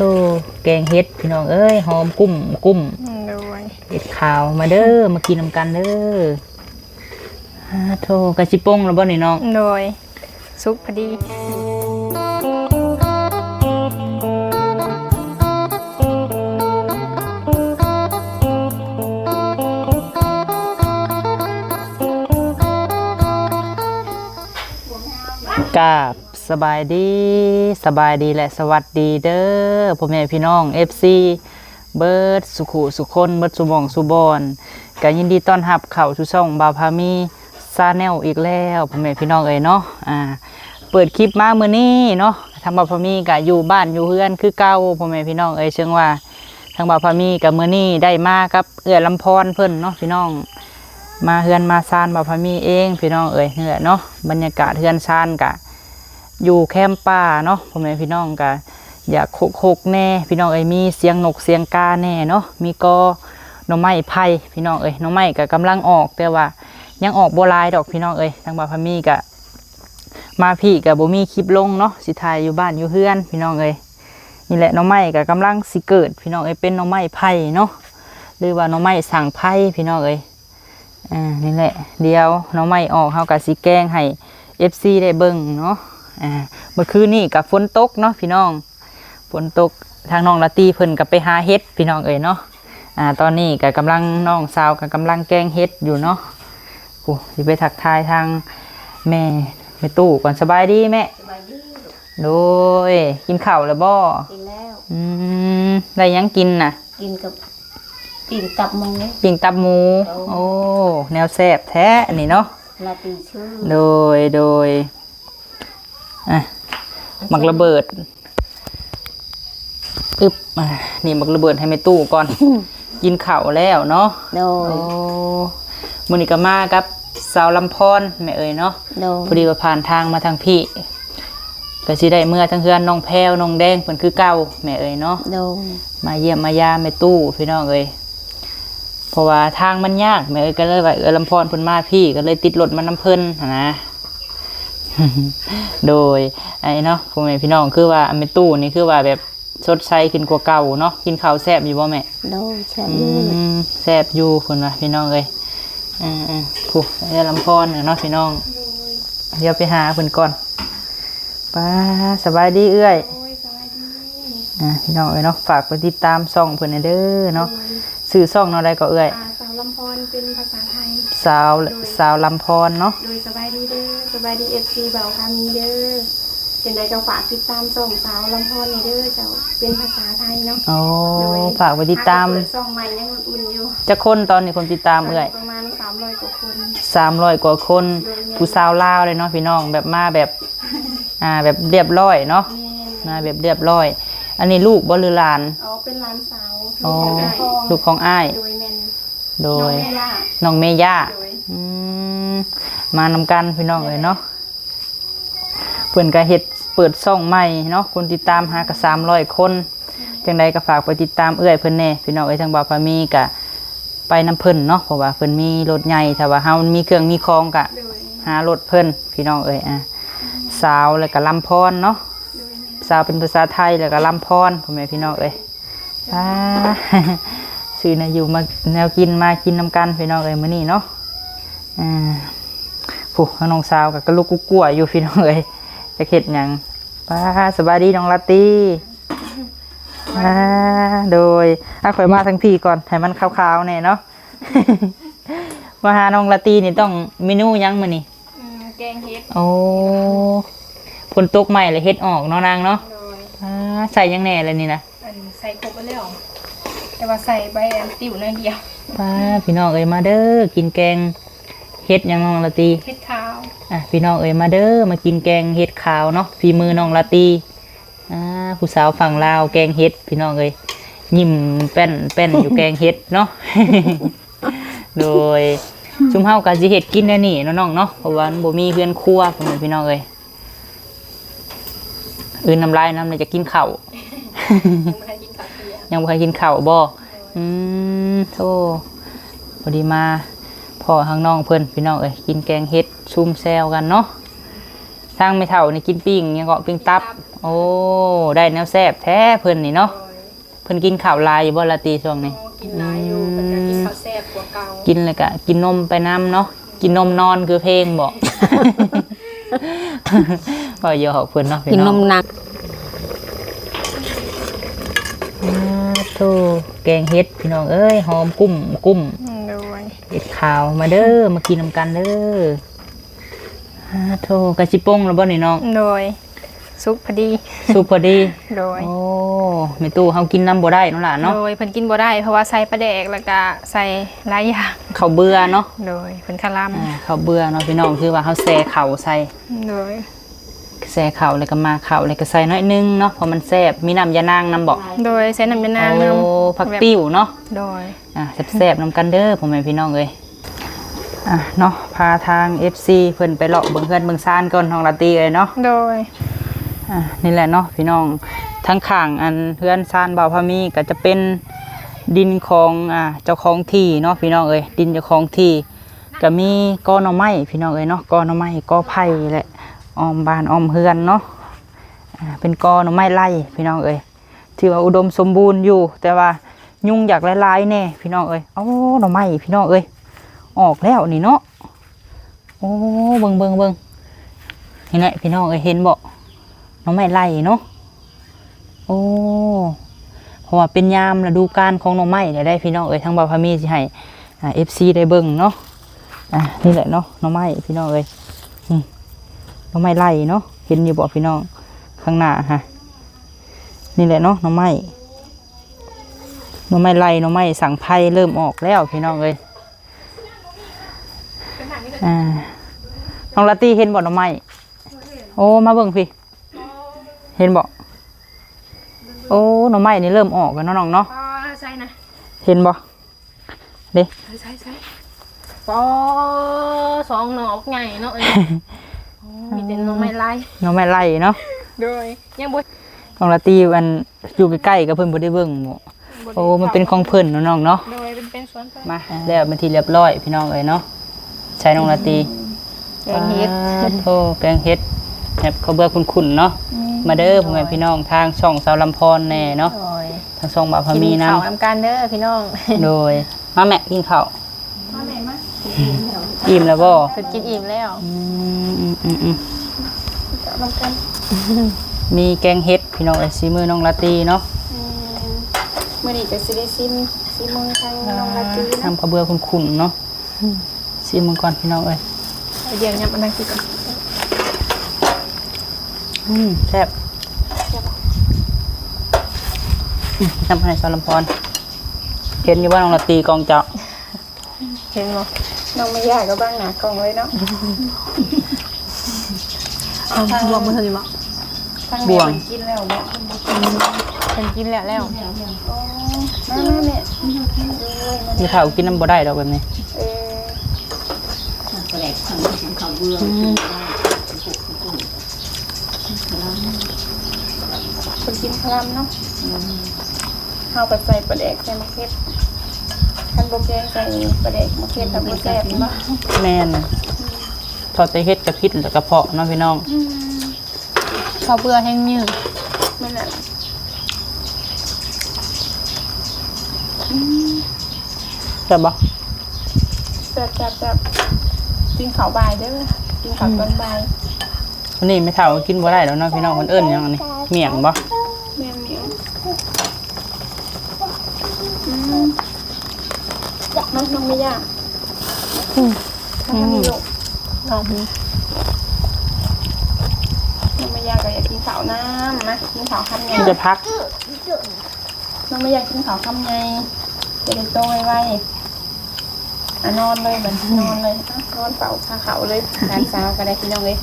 โธ่แกงเฮ็ดพี่น้องเอ้ยหอมกุ้มกุ้มโดยเฮ็ดขาวมาเด้อมากินนำกันเด้ออ่าโธ่กะสิปงแล้วบ่นี่น้องโดยซุปพอดีกราบ สบายดีสบายดีและสวัสดีเด้อพ่อแม่พี่น้อง FC เบิร์ดสุขุสุคนเบิร์ดสุบองสุบอนก็ยินดีต้อนรับเข้าสู่ช่องบาพามีซาแนลอีกแล้วพ่อแม่พี่น้องเอ้ยเนาะอ่าเปิดคลิปมามื้อนี้เนาะทางบาพามีก็อยู่บ้านอยู่เฮือนคือเก่าพ่อแม่พี่น้องเอ้ยเชิงว่าทางบาพามีกับมื้อนี้ได้มากับเอื้อลำพรเพิ่นเนาะพี่น้องมาเฮือนมาซานบาพามีเองพี่น้องเอ้ยนี่แหละเนาะบรรยากาศเฮือนซานกะ อยู่แคมป์ป่าเนาะพ่อแม่พี่น้องกะอยากโคกโคกแน่ พี่น้องเอ้ยมีเสียงนกเสียงกาแน่เนาะมีกอหน่อไม้ไผ่พี่น้องเอ้ยหน่อไม้ก็กำลังออกแต่ว่ายังออกโบลายดอกพี่น้องเอ้ยทางบาพามีกะมาพี่กับบมีคลิปลงเนาะสิถ่ายอยู่บ้านอยู่เฮือน พี่น้องเอ้ยนี่แหละหน่อไม้ก็กำลังสิเกิด พี่น้องเอ้ยเป็นหน่อไม้ไผ่เนาะหรือว่าหน่อไม้สั่งไผ่พี่น้องเอ้ยอ่านี่แหละเดียวหน่อไม้ออกเฮาก็สิแกงให้ FC ได้เบิ่งเนาะ เมื่อคืนนี่กับฝนตกเนาะพี่น้องฝนตกทางน้องละตีเพิ่นกับไปหาเฮ็ดพี่น้องเอ๋ยเนาะอ่าตอนนี้กับกำลังน้องสาวกับกำลังแกงเฮ็ดอยู่เนาะโอ้สิไปทักทายทางแม่แม่ตู้ก่อนสบายดีแม่โดยกินข้าวแล้วบ่กินแล้วอืมได้หยังกินน่ะ กินกับกินกับหมูปิ้งตับหมู โอ้ แนวแซ่บแท้อันนี้เนาะลาตีชื่อ โดย โดย อะหมักระเบิดอึบอะนี่หมักระเบิดให้แม่ตู้ก่อน กินข้าวแล้วเนาะโดโอ้ยมือนี้ก็มากับสาวลำพรแม่เอ๋ยเนาะโดพอยดีว่าผ่านทางมาทางพี่ก็สิได้เมื่อทั้งเฮือนน้องแพรวน้องแดงเพิ่นคือเก่าแม่เอ๋ยเนาะโดยมาเยี่ยมมายามแม่ตู้พี่น้องเอ้ยเพราะว่าทางมันยากแม่เอ้ยก็เลยว่าเออลำพรเพิ่นมาพี่ก็เลยติดรถมาน้ำเพิ่นหั้นนะ โดยไอ้เนาะพ่อแม่พี่น้องคือว่าแม่ตู้นี่คือว่าแบบชดใช้ขึ้นกว่าเก่าเนาะกินข้าวแซ่บอยู่บ่แม่โดยใช่อืมแซ่บอยู่เพิ่นว่าพี่น้องเอ้ยอืมๆผู้เออลำพรน่ะเนาะพี่น้อง เดี๋ยวไปหาเพิ่นก่อนป้าสบายดีเอื้อยอ่าพี่น้องเอ้ยเนาะฝากไปติดตามช่องเพิ่นให้เด้อเนาะสื่อช่องเนาะได้ก็เอ้ยอ่าสาวลำพ รเป็นภาษาไทย สาวสาวลำพรเนาะ โดยสบายดีเด้อสบายดีเอฟซีเบาคามีเด้อเป็นใดก็ฝากติดตามส่งสาวลำพรในเด้อเจ้าเป็นภาษาไทยเนาะโอ้โดยฝากไปติดตามเปิดส่องใหม่ยังอุ่นอยู่จะคนตอนนี้คนติดตามเอ้ยประมาณสามร้อยกว่าคนสามร้อยกว่าคน ผู้สาวลาวเลยเนาะพี่น้องแบบมาแบบอ่าแบบเรียบร้อยเนาะแม่มาแบบเรียบร้อย อันนี้ลูกบ่หรือหลานอ๋อเป็นร้านสาวอ๋อลูกของอ้ายลูกของอ้ายโดยแมน โดน้องยแม่ย่าน้องเมย่าโดยอืมมานำกันพี่น้องเอ้ยเนาะเพิ่นก็เฮ็ดเปิดช่องใหม่เนาะคนติดตามหาก็300 คน จังใดก็ฝากไปติดตามเอื้อยเพิ่นแน่พี่น้องเอ้ยทางบ่าวพามีก็ไปนํเพิ่นเนาะเพราะว่าเพิ่นมีรถใหญ่ถ้าว่าเฮามีเครื่องมีของก็โดยหารถเพิ่นพี่น้องเอ้ยอะสาวแล้วก็ลำพรเนาะโดยแม่สาวเป็นภาษาไทยแล้วก็ลำพรพ่อแม่พี่น้องเอ้ยอ่า ซื้อแนวอยู่มาแนวกินมากินนํกันพี่น้องเอ้ยมื้อนี้เนาะอ่าผู้น้องสาวก็กระลุกกุ๊กกัวอยู่พี่น้องเอ้ยจะเฮ็ดหยังป้าสบายดีน้องลาตรีอ่าโดยอาข่อยมาทั้งพี่ก่อนให้มันขาวๆแน่เนาะมาหาน้องลาตรีนี่ต้องเมนูหยังมื้อนี่อืมแกงเฮ็ดโอ้ฝนตกใหม่เลยเฮ็ดออกเนาะนางเนาะโดยอ่าใส่หยังแหน่เลยนี่นะอันใส่ครบไปแล้ว แต่ว่าใส่ใบแอมติ๋วหน่อยเดียวป้าพี่น้องเอ้ยมาเด้อกินแกงเฮ็ดหยังน้องลาตรีเฮ็ดขาวอะพี่น้องเอ้ยมาเด้อมากินแกงเฮ็ดขาวเนาะฝีมือน้องลาตรีอ่าผู้สาวฝั่งลาวแกงเฮ็ดพี่น้องเอ้ยยิ้มแป้นแป้นอยู่แกงเฮ็ดเนาะ โดยชุมเฮาก็สิเฮ็ดกินแน่นี่เนาะน้องเนาะเพราะว่ามันบ่มีเพื่อนครัวพ่อแม่พี่น้องเอ้ยอื่นน้ำลายน้ำเลยจะกินข้าวยังไม่ ยงยังบ่เคยกินข้าวบ่อืมโธ่พอดีมาพ่อข้างน้องเพิ่นพี่น้องเอ้ยกินแกงเฮ็ดซุ่มแซวกันเนาะทางไม่เท่านี่กินปิ้งยังเกาะปิ้งตับ โอ้ได้แนวแซ่บแท้เพิ่นนี่เนาะเพิ่นกินข้าวลายอยู่บ่ละตีช่วงนี้กินหลายอยู่เป็นการกินข้าวแซ่บกว่าเก่ากินเลยก็กินนมไปน้ำเนาะกินนมนอนคือเพลงบอกก็เยอะของเพิ่นเนาะพี่กินนองมหนัก อ่า โธ่แกงเฮ็ดพี่น้องเอ้ยหอมกุ้มกุ้มโดยเฮ็ดขาวมาเด้อมากินนำกันเด้ออ่าโธ่กะสิปงแล้วบ่นี่น้องโดยซุปพอดีสุกพอดี โดย โอ้แม่ตู้เฮากินน้ำบ่ได้เนาะล่ะเนาะโดยเพิ่นกินบ่ได้เพราะว่าใส่ปลาแดกแล้วก็ใส่หลายอย่างข้าวเบื่อเนาะโดยเพิ่นคาร่อ่าข้าวเบื่อเนาะพี่น้องคือว่าเฮาแซ่ข้าวใส่ำโดย แซ่ข้าวแล้วก็มาข้าวแล้วก็ใส่น้อยนึงเนาะเพราะมันแซ่บมีน้ำยานางนํบ่โดยใส่น้ำยานางโอ้นำผักติ้วเนาะโดยอะแซ่บๆนำกันเด้อพ่อแม่พี่น้องเอ้ยอะเนาะพาทาง FC เพิ่นไปเลาะเบิ่งเฮือนเบิ่งซ่านก่อนของลาตีเลยเนาะโดยอะนี่แหละเนาะพี่น้องทั้งข้างอันเฮือนซ่านบ่าวพามีก็จะเป็นดินของอ่าเจ้าของที่เนาะพี่น้องเอ้ยดินเจ้าของที่ก็มีกอหน่อไม้พี่น้องเอ้ยเนาะกอหน่อไม้กอไผ่แหละ ออมบานออมเฮือนเนาะเป็นกอหน่อไม้ไร่พี่น้องเอ้ยถือว่าอุดมสมบูรณ์อยู่ แต่ว่ายุ่งอยากลายๆแน่พี่น้องเอ้ยเอ้าหน่อไม้พี่น้องเอ้ยออกแล้วนี่เนาะโอ้เบิ่งเบิงเบิ่งนี่แหละพี่น้องเอ้ยเห็นบ่หน้อไม้ไล่เนาะโอ้เพราะว่าเป็นยามฤดูกาลของหน้อไม้ได้ได้พี่น้องเอ้ยทั้งบาพามีสิให้เอ่า FC ได้เบิ่งเนาะอะนี่แหละเนาะหน้อไม้พี่น้องเอ้ย น้องไม้ไล่เนาะเห็นอยู่บ่พี่น้องข้างหน้าฮะนี่แหละเนาะน้องไม้น้องไม้ไล่น้องไม้สังไพรเริ่มออกแล้วพี่น้องเอ้ยอ่าน้องลาตี้เห็นบ่น้องไม้โอ้มาเบิ่งพี่ เห็นบ่โอ้หน่อไม้นี่เริ่มออกแล้วเนาะน้องเนาะอ๋อใส่นะเห็นบ่เด้ใส่ใส่ปอสองหนอกใหญ่เนาะอันนี้โอ้ มีแต่หนอไม่ไล่หน่อไม้ไล่เนาะโดยยังบ่น้องลาตี้มันอยู่ใกล้ๆกับเพิ่นบ่ได้เบิ่งบ่โอ้มันเป็นของเพิ่นเนาะน้องเนาะโดยเป็นเป็นสวนเพิ่นมาแล้วเป็นที่เรียบร้อยพี่น้องเอ้ยเนาะใช้น้องลาตี้แกงเฮ็ดปาโธ่แกงเฮ็ดแบบเขาวเบื่อคุ้นๆเนาะมาเด้อพ่อแม่พี่น้องทางช่องสาวลำพรแน่เนาะโอ้ยทางช่องบ่าวพากินมีนำข้าวน้ำกันเด้อพี่น้อง โดยมาแม่กินข้าว อิ่มแล้วบ่เพิ่นกินอิ่มแล้วอืมอืมอืมอืมจะลองกันมีแกงเฮ็ดพี่น้องไอ้ซีมือน้องลาตีเนาะอืมมื้อนี้ก็สิได้ซิมซิมมือทางน้องลาตีนะทำข้าวเบื่อคุณๆเนาะซีมือก่อนพี่น้องเอ้ยเดี๋ยวยับอันนั้นคือกันอืมแซ่บอืมทำให้สารลำพรเห็นอยู่ว่าน้องลาตีกองเจ้าเห็นบ่ น้องไม่ยากก็บ้างหนากล่องเลยเนาะเอาบวกมือเท่านี้บ่ทางแม่มันกินแล้วเนาะเพิ่นกินแล้วแล้วมามาแม่มีข้าวกินน้ำบ่ได้ดอกแบบนี้เออคนกินคลำเนาะข้าวปัดใส่ปลาแดกใส่มะเขือ คันโบแกงใส่ปลาแดกมะเขือทำโบแซ่บเนาะแม่นทอดแต่เฮ็ดกระพิดแล้วกระเพาะเนาะพี่น้องข้าวเบื่อแห้งยืดไม่น่ะแซ่บบ่แซ่บแซ่บแซ่บกินข้าวบ่ายเด้อกินข้าวตอนบ่ายวันนี้ไม่เท่ากินบ่ได้แล้วเนาะพี่น้องมันเอิ้นหยังอันนี้เมี่ยงบ่ แม่เหมียว น้องน้องไม่ยากน้องไม่ยกน้องน้องไม่อยากก็อยากกินข้าวน้ำนะกินข้าวคำไงมันจะพักน้องไม่อยากกินข้าวคำไงจะได้โตไวๆอะนอนเลยแบบนอนเลยอะนอนเป่าคาเขาเลยร้านสาวก็ได้พี่น้องเลย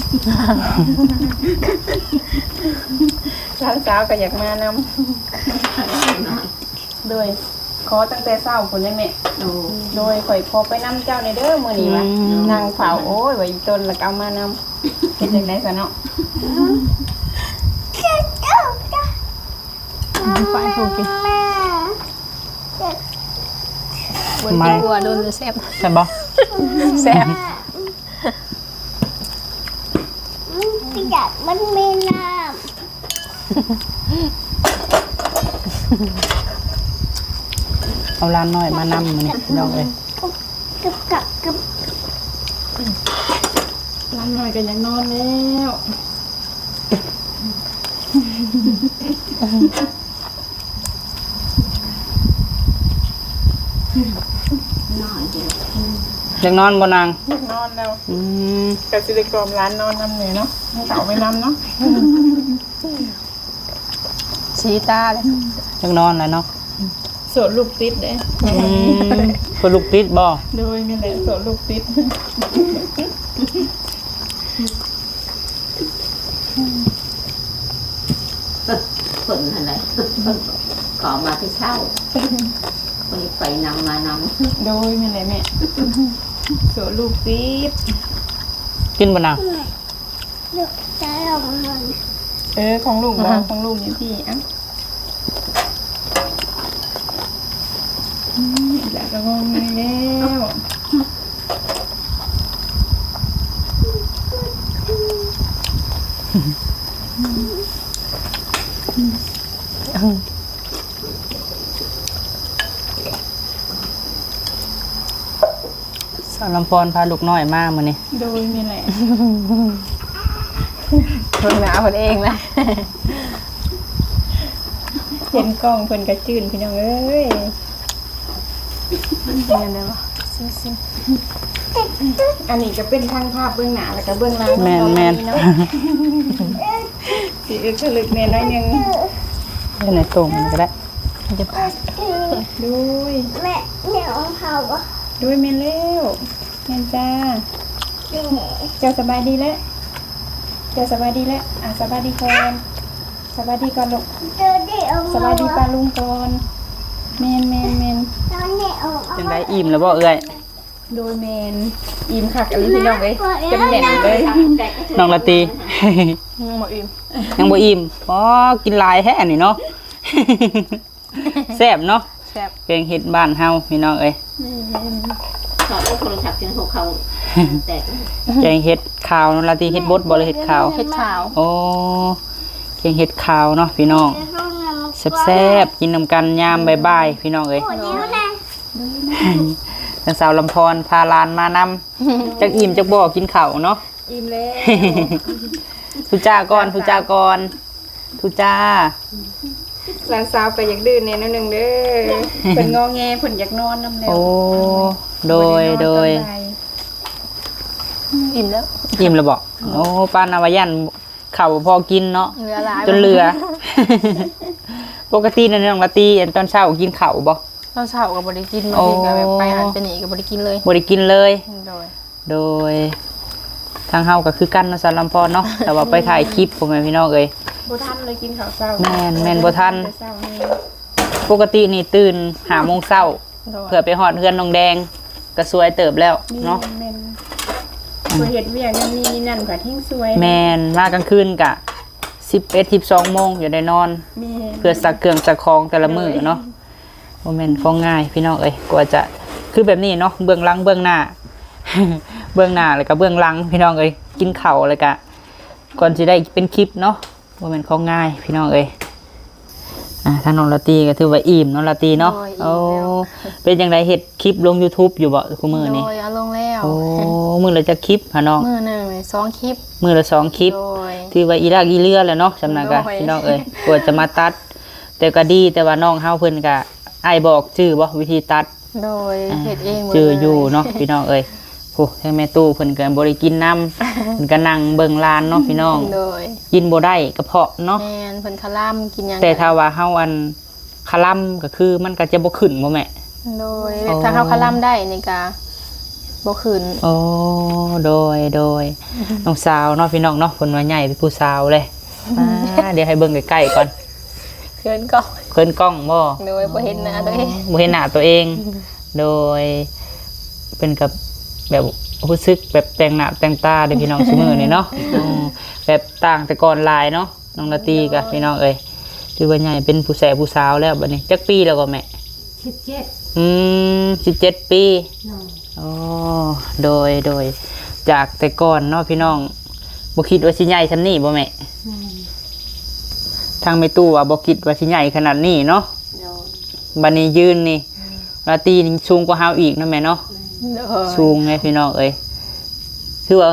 ร้านสาวก็อยากมานำโดย ขอตั้งแต่เศร้าคนเลยแม่โดยข่อยขอไปนำเจ้าในเด้อมือนี้วะนางเผาโอ้ยไว้อีตนแล้วก็เอามานำเป็นยังไงซะเนาะไปถูกกินบนไม่กินบัวโดนเลยแซ่บแซ่บบ่แซ่บ เอาร้านน้อยมานำมันนี่พี่น้องเอ้ยกับกับกับร้านหน่อยกันยังนอนแล้วอยากนอนบ่นางนอนแล้วอืมกสิริกรมร้านนอนนำเหนื่อยเนาะให้เต่าไปนำเนาะสีตาเลยอยากนอนแล้วเนาะ โสดลูกติดเด้อืมคนลูกติดบ่โดยนี่แหละโสดลูกติดคนอะไรคนขอมาที่เช่าคนไปนำมานำโดยนี่แหละแม่โสดลูกติดกินบ่นางเลือกจะลองมันเออของลูกบอกของลูกอยู่พี่อะ อืมอีกแล้วก็งงไงแล้วสาวลำพรพาลูกน้อยมามื้อนี้โดยนี่แหละคนหนาคนเองนะเห็นกล้องเพิ่นกระจืนพี่น้องเอ้ย เป็นยังไงวะซิซิอันนี้ก็เป็นทางภาพเบื้องหน้าแล้วก็เบื้องหลังแม่นแม่นเนาะสีอึกฉลึกแม่น้อยหนึงเล่นในตรงมันก็ได้จะด้วยแม่เนี่ยของเขาวะด้วยแม่นเร็วแม่นจ้าเจ้าสบายดีแล้วเจ้าสบายดีแล้วอะสบายดีก่อนสบายดีก่อนลูกเจอได้ออกสมาบายดีป้าลุงก่อนแมนแมนแมนตอนนี้ออก จังได้อิ่มแล้วบ่เอ้ยโดยแมนอิ่มคักอันนี้พี่น้องเอ้ยเต็มแน่นเลยน้องละตีหมดอิ่มยังบ่อิ่มอ๋อกินหลายแท้นี่เนาะแซ่บเนาะแซ่บแกงเห็ดบ้านเฮาพี่น้องเอ้ยขอได้โทรศัพท์จนหัวเขาแตกแกงเห็ดขาวน้องละตีเห็ดบดบ่หรือเห็ดขาวเห็ดขาวโอ้แกงเห็ดขาวเนาะพี่น้องในห้องน้ำแซ่บๆกินนำกันยามบ่ายๆพี่น้องเอ้ยปวด นิ้วนะนางสาวลำพรพาหลานมานำจักอิ่มจักบ่กินข้าวเนาะอิ่มแล้วทุจ้าก่อนทุจ้าก่อนทุจ้าหลานสาวก็อยากดื้อแน่นอนหนึงเด้อเพิ่นงอแงเพิ่นอยากนอนนำแล้วโอ้โดยโดยบ่ไนอนตอนบ่าอิ่มแล้วอิ่มแล้วบอกโอ้ปานาวายันข้าวบ่พอกินเนาะเหลือหลายจนเหลือ ปกตินั่นน้องละตีอันตอนเช้ากินข้าวบ่ ตอนเช้ากับบริกินมาโอ้ทีก็แบบไปหันไปหนีกับบริกินเลยบ่ได้กินเลย โดยโดย ทางเฮาก็คือกันเนาะสารลำพรเนาะ แต่ว่าไปถ่ายคลิปพ่อแม่พี่น้องเอ้ย บ่ทันเลยกินข้าวเช้าแม่นแม่นบ่ทันแต่เช้านี่ปกตินี่ตื่นหาโมงเช้าโดยเพื่อไปฮอดเฮือนน้องแดงก็สวยเติบแล้วเนาะแม่นบ่เฮ็ดเวียกนั่นนี่นี่นั่นก็ทิ้งสวยแมนมากลางคืนกะ11 12โมงอย่าได้นอน แม่น เพื่อสักเครื่องสักของแต่ละมื้อเนาะ บ่แม่นของง่ายพี่น้องเอ้ยกว่าจะคือแบบนี้เนาะเบื้องหลังเบื้องหน้า เบื้องหน้าแล้วก็เบื้องหลังพี่น้องเอ้ยกินข้าวแล้วก็ก่อนสิได้เป็นคลิปเนาะบ่แม่นของง่ายพี่น้องเอ้ยอ่าถ้าน้องละตีก็ถือว่าอิ่มน้องละตีเนาะโอ้เป็นจังไดเฮ็ดคลิปลง YouTube อยู่บ่คุมื้อนี้โดยเอาลงแล้วโอ้มื้อละจะคลิปหาน้องมือหนึ่งสองคลิปมื้อละสองคลิปโดยถือว่าอีรากอีเลือแหล้วเนาะสำนักกะโอ้ยพี่น้องเอ้ยกว่าจะมาตัด แต่ก็ดีแต่ว่าน้องเฮาเพิ่นก็ อ้ายบอกชื่อบ่วิธีตัดโดยเห็ดเองหมดชื่ออยู่ลเนาะพี่น้องเอ้ยโอ้ทั้งแม่ตู้เพิ่นก็บ่ได้กินน้ำ เพิ่นก็นั่งเบิ่งลานเนาะพี่น้อง โดยกินบ่ได้กระเพาะเนาะ แมนเพิ่นคาร่ำกินหยังแต่ถ้าว่าเฮาอันคลำก็คือมันก็จะบ่ขึ้นบ่แม่ โดยโอ้ ถ้าเขาคาร่ำได้นี่กะบ่ขึ้นโอ้โดยโดยน้องสาวเนาะพี่น้องเนาะเพิ่นว่าใหญ่เป็นผู้สาวเลยอ่าเดี๋ยวให้เบิ่งใกล้ๆก่อน เขินก็ เพิ่นกล้องบ่โดยบ่เห็นหน้าตัวเองบ่เห็นหน้าตัวเอง โดยเป็นกับแบบรู้สึกแบบแต่งหน้าแต่งตาเด้อพี่น้องซุมือนี่เนาะอืมแบบต่างแต่ก่อนหลายเนาะน้องนาตีกับพี่น้องเอ้ยถือว่าใหญ่เป็นผู้แสผู้สาวแล้วบัดนี้จักปีแล้วก็แม่สิบเจ็ดอืม17ปีน้องอ๋อโดยโดยจากแต่ก่อนเนาะพี่น้องบ่คิดว่าสิใหญ่ซำนี้บ่แม่แม่ ทางแม่ตู้ว่าบ่คิดว่าสิใหญ่ขนาดนี้เนาะโดนบัดนี้ยืนนี่ลาตีนี่สูงกว่าเฮาอีกเนาะแม่เนาะโดยสูงไงพี่น้องเอ้ยคือว่า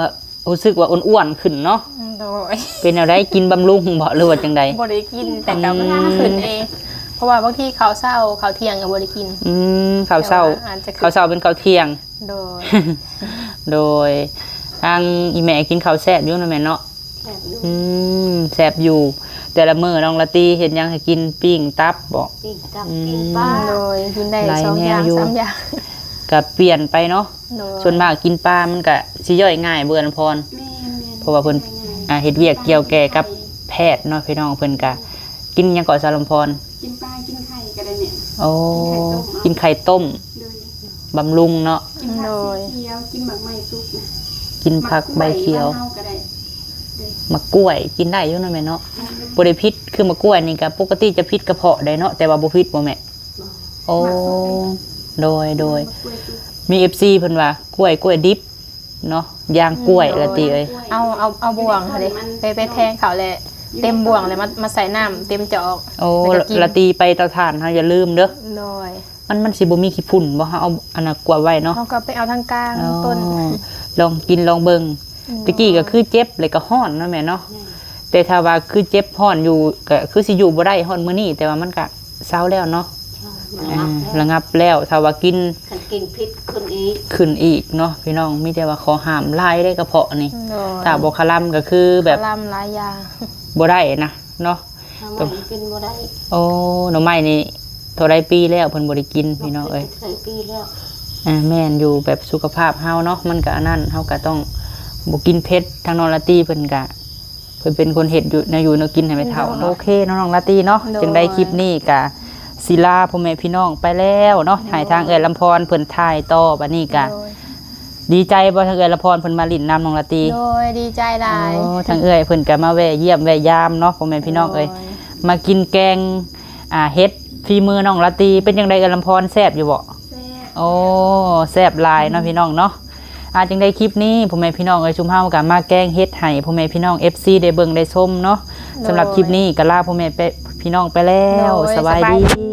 รู้สึกว่าอ้วนๆขึ้นเนาะโดยเป็นอะไรกินบำรุงบ่หรือว่าจังใดบ่ได้กินแต่กับอืมขึ้นเองเพราะว่าบางทีข้าวเช้าข้าวเที่ยงก็บ่ได้กิน อืมข้าวเช้าแต่ว่าอาจจะขึ้น ข้าวเช้าเป็นข้าวเที่ยง โดย โดยทางอีแม่กินข้าวแซ่บอยู่นะแม่เนาะแซ่บ อยู่อืมแซ่บอยู่ แต่ละมื้อน้องละตีเห็นยังให้กินปิ้งตับบ่ปิ้งกับอืมปิ้งปลาโดยกินได้หลายสองแนวอย่างอยู่สามอย่างก็เปลี่ยนไปเนาะโดยส่วนมากกินปลามันก็สิย่อยง่ายเบื่อนพรแม่แม่เพราะว่าเพิ่นอ่าเฮ็ดเวียกเกี่ยวแก่กับแพทย์เนาะพี่น้องเพิ่นก็กินหยังก่อนสารมพรกินปลากินไข่ก็ได้เนี่ยโอ้กินไข่ต้มเลยบำรุงเนาะกินผักสีเขียวกินหมักไม้สุกนะกินผักใบเขียว มะกรูดบ้านฮาก็ได้มะกล้วยกินได้อยู่เนาะแม่เนาะบ่ได้พิษคือมะกล้วยนี่ก็ปกติจะพิษกระเพาะได้เนาะแต่ว่าบ่พิษบ่แม่โอ้โดยโดยมะกรูดสุกมี FC เพิ่นว่ากล้วยกล้วยดิบเนาะย่างกล้วยละติเอ้ยเอาเอาเอาบ่วงค่ะเลยไปไปแทงเขาแหละเต็มบ่วงเลยมามาใส่น้ำเต็มจอกโอ้แล้วก็กินละตีไปเตาถ่านเฮาอย่าลืมเด้อโดยมันมันสิบ่มีขี้ฝุ่นบ่เฮาเอาอันน่ะกลัวไว้เนาะเขาก็ไปเอาทางกลางอ๋อต้นลองกินลองเบิง ตะกี้ก็คือเจ็บเลยก็ห้อนเนาะแม่เนาะแต่ถ้าว่าคือเจ็บห้อนอยู่ก็คือสิอยู่บ่ได้ห้อนมื้อนี้แต่ว่ามันก็เศร้าแล้วเนาะมันอ่ารับแล้วระงับแล้วถ้าว่ากินคันกินพิษคนอีกขึ้นอีกเนาะพี่น้องมีแต่ว่าขอห้ามลายได้กระเพาะนี่โดยถ้าบ่คลำก็คือแบบลำหลายอยางบ่ได้นะเนาะทำไมกินบ่ได้โอ้หน่อไม้นี่เท่าไรปีแล้วเพิ่นบ่ได้กินพี่น้องเอ้ยเคยปีแล้วอ่าแม่นอยู่แบบสุขภาพเฮาเนาะมันก็อันนั้นเฮาก็ต้อง บ่กินเผ็ดทางน้องลาตี้เพิ่นก็เพิ่นเป็นคนเฮ็ดอยู่แนวอยู่แนวกินให้ไม่เท่าเนาะโอเคน้องๆลาตี้เนาะจึงได้คลิปนี้ก็ศิลาพ่อแม่พี่น้องไปแล้วเนาะถ่ายทางเอื้อลำพรเพิ่นถ่ายต่อบัดนี้ก็โดยดีใจบ่ทางเอื้อลำพรเพิ่นมาลิ้นน้ำน้องลาตี้โดยดีใจหลายโอ้ทางเอื้อยเพิ่นก็มาแวะเยี่ยมแวะยามเนาะพ่อแม่พี่น้องเอ้ยโดมากินแกง อ่าเฮ็ดฝีมือน้องลาตี้เป็นจังไดเอื้อลำพรแซ่บอยู่บ่แซ่บโอ้แซบหลายเนาะพี่น้องเนาะ อาจึงได้คลิปนี้พ่อแม่พี่น้องเอ้ยชุมเฮากับมาแกล้งเฮ็ดให้พ่อแม่พี่น้อง FC ได้เบิ่งได้ชมเนาะสำหรับคลิปนี้ก็ลาพ่อแม่ไปพี่น้องไปแล้ว โดยสบายสบายดี ดี